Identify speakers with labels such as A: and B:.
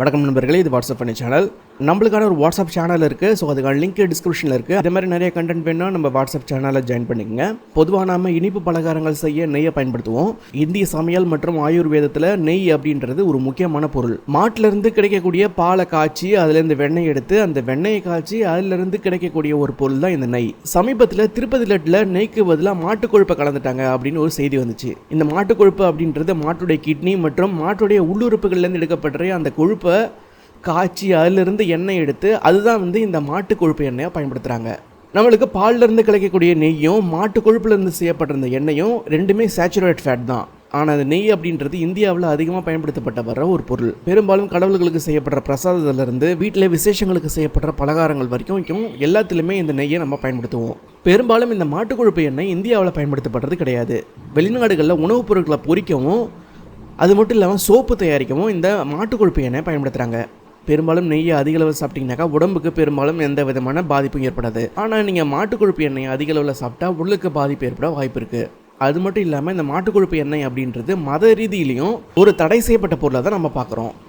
A: வணக்கம் நண்பர்களே இது வாட்ஸ்அப் பண்ணி சேனல். நம்மளுக்கான ஒரு வாட்ஸ்அப் சேனல் இருக்குது ஸோ அதுக்கான லிங்க் டிஸ்கிரிப்ஷனில் இருக்குது அதே மாதிரி நிறைய கண்டென்ட் வேணும்னா நம்ம வாட்ஸ்அப் சேனலில் ஜாயின் பண்ணிக்கங்க. பொதுவாக நாம் இனிப்பு பலகாரங்கள் செய்ய நெய்யை பயன்படுத்துவோம். இந்திய சமையல் மற்றும் ஆயுர்வேதத்தில் நெய் அப்படின்றது ஒரு முக்கியமான பொருள். மாட்டிலிருந்து கிடைக்கக்கூடிய பாலை காய்ச்சி அதுலேருந்து வெண்ணெய் எடுத்து அந்த வெண்ணெயை காய்ச்சி அதிலிருந்து கிடைக்கக்கூடிய ஒரு பொருள் தான் இந்த நெய். சமீபத்தில் திருப்பதி லட்டில் நெய்க்கு பதிலாக மாட்டு கொழுப்பை கலந்துட்டாங்க அப்படின்னு ஒரு செய்தி வந்துச்சு. இந்த மாட்டு கொழுப்பு அப்படின்றது மாட்டுடைய கிட்னி மற்றும் மாட்டுடைய உள்ளுறுப்புகள்லேருந்து எடுக்கப்பட்ட அந்த கொழுப்பு காய்ச்சி அதிலிருந்து எண்ணெய் எடுத்து அதுதான் வந்து இந்த மாட்டு கொழுப்பு எண்ணெயை பயன்படுத்துகிறாங்க நம்மளுக்கு பால்லேருந்து கிடைக்கக்கூடிய நெய்யும் மாட்டு கொழுப்புலேருந்து செய்யப்பட்ட இந்த எண்ணெயும் ரெண்டுமே சேச்சுரேட் ஃபேட் தான். ஆனால் அந்த நெய் அப்படின்றது இந்தியாவில் அதிகமாக பயன்படுத்தப்பட்ட வர ஒரு பொருள். பெரும்பாலும் கடவுள்களுக்கு செய்யப்படுற பிரசாதத்திலிருந்து வீட்டில் விசேஷங்களுக்கு செய்யப்படுற பலகாரங்கள் வரைக்கும் எல்லாத்துலேயுமே இந்த நெய்யை நம்ம பயன்படுத்துவோம். பெரும்பாலும் இந்த மாட்டுக்கொழுப்பு எண்ணெய் இந்தியாவில் பயன்படுத்தப்படுறது கிடையாது. வெளிநாடுகளில் உணவுப் பொருட்களை பொறிக்கவும் அது மட்டும் இல்லாமல் சோப்பு தயாரிக்கவும் இந்த மாட்டு கொழுப்பு எண்ணெய் பயன்படுத்துகிறாங்க பெரும்பாலும் நெய்யை அதிக அளவில் சாப்பிட்டீங்கன்னாக்கா உடம்புக்கு பெரும்பாலும் எந்த விதமான பாதிப்பும் ஏற்படாது. ஆனால் நீங்கள் மாட்டுக்கொழுப்பு எண்ணெயை அதிக அளவில் சாப்பிட்டா உடலுக்கு பாதிப்பு ஏற்பட வாய்ப்பு இருக்குது அது மட்டும் இல்லாமல் இந்த மாட்டு கொழுப்பு எண்ணெய் அப்படின்றது மத ரீதியிலையும் ஒரு தடை செய்யப்பட்ட பொருளை தான் நம்ம பார்க்குறோம்